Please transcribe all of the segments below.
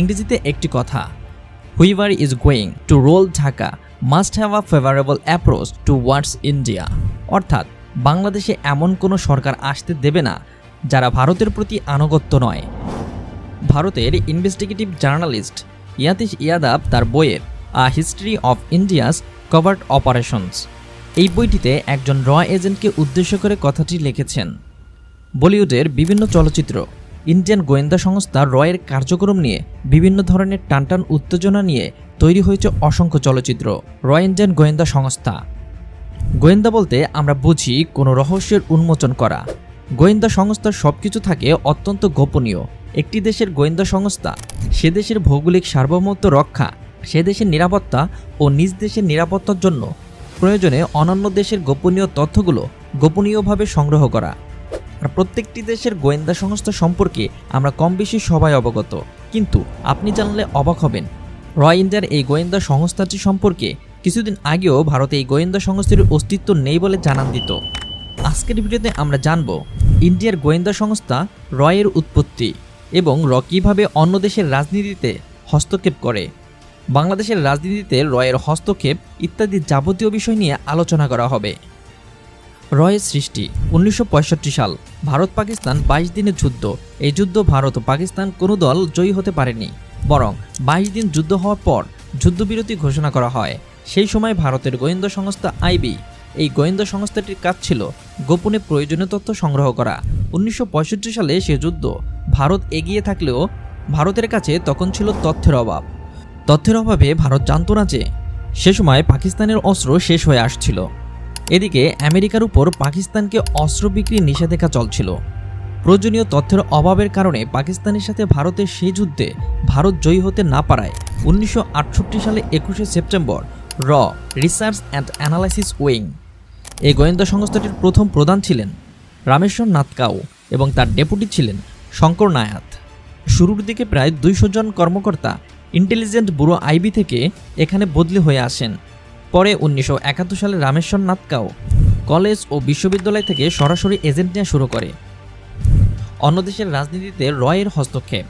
ইংরেজিতে একটি কথা whoever is going to rule Dhaka must have a favourable approach towards India অর্থাৎ, বাংলাদেশে এমন কোনো সরকার আসতে দেবে না, যারা ভারতের প্রতি আনুগত্য নয়। ভারতের ইনভেস্টিগেটিভ জার্নালিস্ট ইয়াতিশ ইয়াদাব তার বইয়ের a history of India's covert operations এই বইটিতে একজন র এজেন্টকে উদ্দেশ্য করে কথাটি লিখেছেন। বলিউডের বিভিন্ন চলচ্চিত্র ইন্ডিয়ান গোয়েন্দা সংস্থা রয়ের কার্যক্রম নিয়ে বিভিন্ন ধরনের টানটান উত্তেজনা নিয়ে তৈরি হয়েছে অসংখ্য চলচ্চিত্র, রয় ইন্ডিয়ান গোয়েন্দা সংস্থা। গোয়েন্দা বলতে আমরা বুঝি কোনো রহস্যের উন্মোচন করা। গোয়েন্দা সংস্থার সব কিছু থাকে অত্যন্ত গোপনীয়। একটি দেশের গোয়েন্দা সংস্থা, সে দেশের ভৌগোলিক সার্বভৌমত্ব রক্ষা, সে দেশের নিরাপত্তা ও নিজ দেশের নিরাপত্তার জন্য প্রয়োজনে অন্যান্য দেশের গোপনীয় তথ্যগুলো গোপনীয়ভাবে সংগ্রহ করা। আর প্রত্যেকটি দেশের গোয়েন্দা সংস্থা সম্পর্কে আমরা কম বেশি সবাই অবগত। কিন্তু আপনি জানলে অবাক হবেন। র ইন্ডিয়ার এই গোয়েন্দা সংস্থাটি সম্পর্কে কিছুদিন আগেও ভারতে এই গোয়েন্দা সংস্থার অস্তিত্ব নেই বলে জানান দিত। আজকের ভিডিওতে আমরা জানব, ইন্ডিয়ার গোয়েন্দা সংস্থা রয়ের উৎপত্তি এবং র কীভাবে অন্য দেশের রাজনীতিতে হস্তক্ষেপ করে। বাংলাদেশের রাজনীতিতে রয়ের হস্তক্ষেপ ইত্যাদি যাবতীয় বিষয় নিয়ে আলোচনা করা হবে। রয়ের সৃষ্টি, উনিশশো পঁয়ষট্টি সাল। ভারত পাকিস্তান বাইশ দিনের যুদ্ধ। এই যুদ্ধ ভারত ও পাকিস্তান কোনো দল জয়ী হতে পারেনি। বরং বাইশ দিন যুদ্ধ হওয়ার পর যুদ্ধবিরতি ঘোষণা করা হয়। সেই সময় ভারতের গোয়েন্দা সংস্থা আইবি। এই গোয়েন্দা সংস্থাটির কাজ ছিল গোপনে প্রয়োজনীয় তথ্য সংগ্রহ করা। উনিশশো পঁয়ষট্টি সালে সে যুদ্ধ ভারত এগিয়ে থাকলেও ভারতের কাছে তখন ছিল তথ্যের অভাব। তথ্যের অভাবে ভারত জানত না যে, সে সময় পাকিস্তানের অস্ত্র শেষ হয়ে আসছিল। এদিকে আমেরিকার উপর পাকিস্তানকে অস্ত্র বিক্রি নিষেধাজ্ঞা চলছিল। প্রয়োজনীয় তথ্যের অভাবের কারণে পাকিস্তানের সাথে ভারতের সেই যুদ্ধে ভারত জয়ী হতে না পারায় উনিশশো আটষট্টি সালে একুশে সেপ্টেম্বর র রিসার্চ অ্যান্ড অ্যানালাইসিস উইং এই গোয়েন্দা সংস্থাটির প্রথম প্রধান ছিলেন রামেশ্বর নাথকাও এবং তার ডেপুটি ছিলেন শঙ্কর নায়াত। শুরুর দিকে প্রায় দুইশো জন কর্মকর্তা, ইন্টেলিজেন্ট ব্যুরো আইবি থেকে এখানে বদলি হয়ে আসেন। পরে উনিশশো একাত্তর সালে রামেশ্বর নাথকাও কলেজ ও বিশ্ববিদ্যালয় থেকে সরাসরি এজেন্ট নেওয়া শুরু করে। অন্য দেশের রাজনীতিতে রয়ের হস্তক্ষেপ।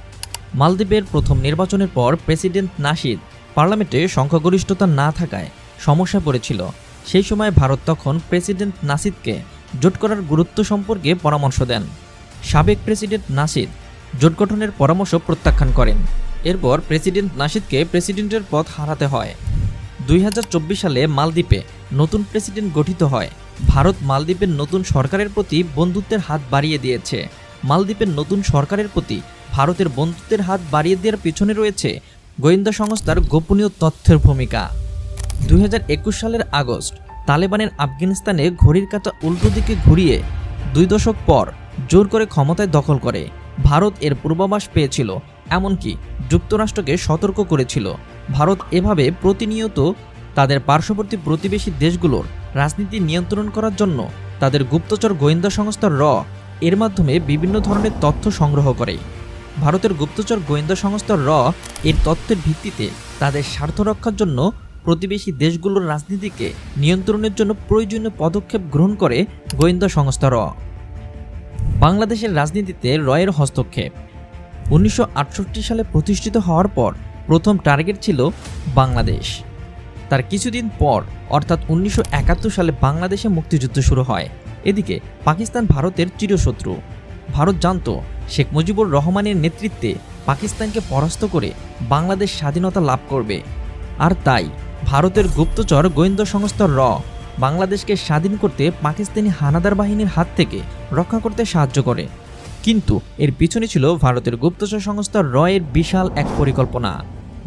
মালদ্বীপের প্রথম নির্বাচনের পর প্রেসিডেন্ট নাশিদ পার্লামেন্টে সংখ্যাগরিষ্ঠতা না থাকায় সমস্যা পড়েছিল। সেই সময় ভারত তখন প্রেসিডেন্ট নাসিদকে জোট করার গুরুত্ব সম্পর্কে পরামর্শ দেন। সাবেক প্রেসিডেন্ট নাসিদ জোট গঠনের পরামর্শ প্রত্যাখ্যান করেন। এরপর প্রেসিডেন্ট নাসিদকে প্রেসিডেন্টের পদ হারাতে হয়। দুই হাজার চব্বিশ সালে মালদ্বীপে নতুন প্রেসিডেন্ট গঠিত হয়। ভারত মালদ্বীপের নতুন সরকারের প্রতি বন্ধুত্বের হাত বাড়িয়ে দিয়েছে। মালদ্বীপের নতুন সরকারের প্রতি ভারতের বন্ধুত্বের হাত বাড়িয়ে দেওয়ার পিছনে রয়েছে গোয়েন্দা সংস্থার গোপনীয় তথ্যের ভূমিকা। দুই হাজার একুশ সালের আগস্ট তালেবানের আফগানিস্তানে ঘড়ির কাঁটা উল্টো দিকে ঘুরিয়ে দুই দশক পর জোর করে ক্ষমতায় দখল করে। ভারত এর পূর্বাভাস পেয়েছিল এমনকি যুক্তরাষ্ট্রকে সতর্ক করেছিল। ভারত এভাবে প্রতিনিয়ত তাদের পার্শ্ববর্তী প্রতিবেশী দেশগুলোর রাজনীতি নিয়ন্ত্রণ করার জন্য তাদের গুপ্তচর গোয়েন্দা সংস্থা র এর মাধ্যমে বিভিন্ন ধরনের তথ্য সংগ্রহ করে। ভারতের গুপ্তচর গোয়েন্দা সংস্থা র এর তথ্যের ভিত্তিতে তাদের স্বার্থ রক্ষার জন্য প্রতিবেশী দেশগুলোর রাজনীতিকে নিয়ন্ত্রণের জন্য প্রয়োজনীয় পদক্ষেপ গ্রহণ করে গোয়েন্দা সংস্থা র। বাংলাদেশের রাজনীতিতে রয়ের হস্তক্ষেপ। উনিশশো আটষট্টি সালে প্রতিষ্ঠিত হওয়ার পর প্রথম টার্গেট ছিল বাংলাদেশ। তার কিছুদিন পর, অর্থাৎ উনিশশো একাত্তর সালে বাংলাদেশে মুক্তিযুদ্ধ শুরু হয়। এদিকে পাকিস্তান ভারতের চিরশত্রু। ভারত জানত শেখ মুজিবুর রহমানের নেতৃত্বে পাকিস্তানকে পরাস্ত করে বাংলাদেশ স্বাধীনতা লাভ করবে। আর তাই ভারতের গুপ্তচর গোয়েন্দা সংস্থা র বাংলাদেশকে স্বাধীন করতে পাকিস্তানি হানাদার বাহিনীর হাত থেকে রক্ষা করতে সাহায্য করে। কিন্তু এর পিছনে ছিল ভারতের গুপ্তচর সংস্থা রয়ের বিশাল এক পরিকল্পনা।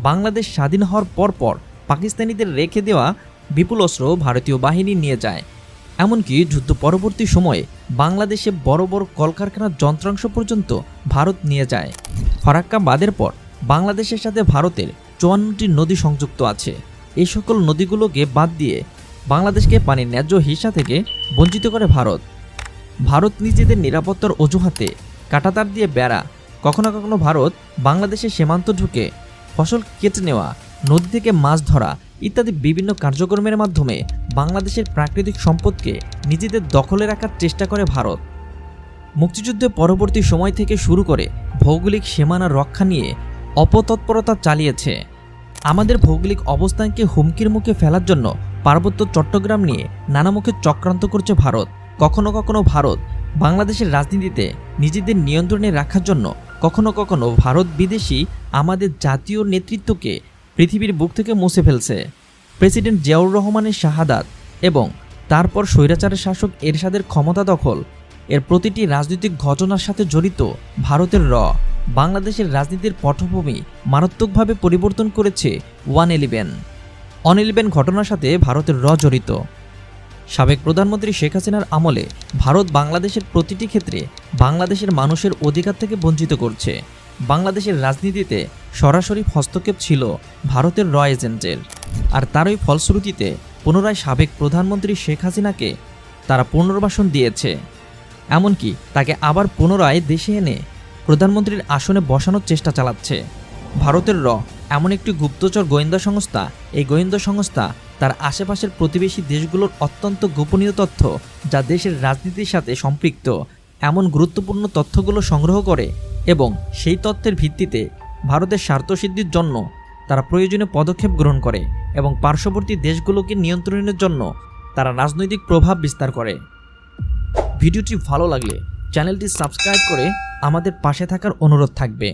বাংলাদেশ স্বাধীন হওয়ার পরপর পাকিস্তানিদের রেখে দেওয়া বিপুল অস্ত্র ভারতীয় বাহিনী নিয়ে যায়। এমনকি যুদ্ধ পরবর্তী সময়ে বাংলাদেশে বড় বড় কলকারখানার যন্ত্রাংশ পর্যন্ত ভারত নিয়ে যায়। ফরাক্কা বাদের পর বাংলাদেশের সাথে ভারতের চুয়ান্নটি নদী সংযুক্ত আছে। এই সকল নদীগুলোকে বাদ দিয়ে বাংলাদেশকে পানির ন্যায্য হিসা থেকে বঞ্চিত করে ভারত। ভারত নিজেদের নিরাপত্তার অজুহাতে কাটাতার দিয়ে বেড়া, কখনো কখনো ভারত বাংলাদেশের সীমান্ত ঢুকে ফসল কেটে নেওয়া, নদী থেকে মাছ ধরা ইত্যাদি বিভিন্ন কার্যক্রমের মাধ্যমে বাংলাদেশের প্রাকৃতিক সম্পদকে নিজেদের দখলে রাখার চেষ্টা করে ভারত। মুক্তিযুদ্ধের পরবর্তী সময় থেকে শুরু করে ভৌগোলিক সীমানা রক্ষা নিয়ে অপতৎপরতা চালিয়েছে। আমাদের ভৌগোলিক অবস্থানকে হুমকির মুখে ফেলার জন্য পার্বত্য চট্টগ্রাম নিয়ে নানামুখে চক্রান্ত করছে ভারত। কখনো কখনো ভারত বাংলাদেশের রাজনীতিতে নিজেদের নিয়ন্ত্রণে রাখার জন্য কখনো কখনো ভারত বিদেশি আমাদের জাতীয় নেতৃত্বকে পৃথিবীর বুক থেকে মুছে ফেলছে। প্রেসিডেন্ট জিয়াউর রহমানের শাহাদাত এবং তারপর স্বৈরাচারের শাসক এরশাদের ক্ষমতা দখল এর প্রতিটি রাজনৈতিক ঘটনার সাথে জড়িত ভারতের র। বাংলাদেশের রাজনীতির পটভূমি মারাত্মকভাবে পরিবর্তন করেছে ওয়ান ইলেভেন। অন ইলেভেন ঘটনার সাথে ভারতের র জড়িত। সাবেক প্রধানমন্ত্রী শেখ হাসিনার আমলে ভারত বাংলাদেশের প্রতিটি ক্ষেত্রে বাংলাদেশের মানুষের অধিকার থেকে বঞ্চিত করছে। বাংলাদেশের রাজনীতিতে সরাসরি হস্তক্ষেপ ছিল ভারতের র এজেন্টের। আর তারই ফলশ্রুতিতে পুনরায় সাবেক প্রধানমন্ত্রী শেখ হাসিনাকে তারা পুনর্বাসন দিয়েছে। এমনকি তাকে আবার পুনরায় দেশে এনে প্রধানমন্ত্রীর আসনে বসানোর চেষ্টা চালাচ্ছে। ভারতের র এমন একটি গুপ্তচর গোয়েন্দা সংস্থা। এই গোয়েন্দা সংস্থা তার আশেপাশের প্রতিবেশী দেশগুলোর অত্যন্ত গোপনীয় তথ্য যা দেশের রাজনীতির সাথে সম্পৃক্ত। এমন গুরুত্বপূর্ণ তথ্যগুলো সংগ্রহ করে এবং সেই তথ্যের ভিত্তিতে ভারতের স্বার্থসিদ্ধির জন্য তারা প্রয়োজনীয় পদক্ষেপ গ্রহণ করে এবং পার্শ্ববর্তী দেশগুলোকে নিয়ন্ত্রণের জন্য তারা রাজনৈতিক প্রভাব বিস্তার করে। ভিডিওটি ভালো লাগলে চ্যানেলটি সাবস্ক্রাইব করে আমাদের পাশে থাকার অনুরোধ থাকবে।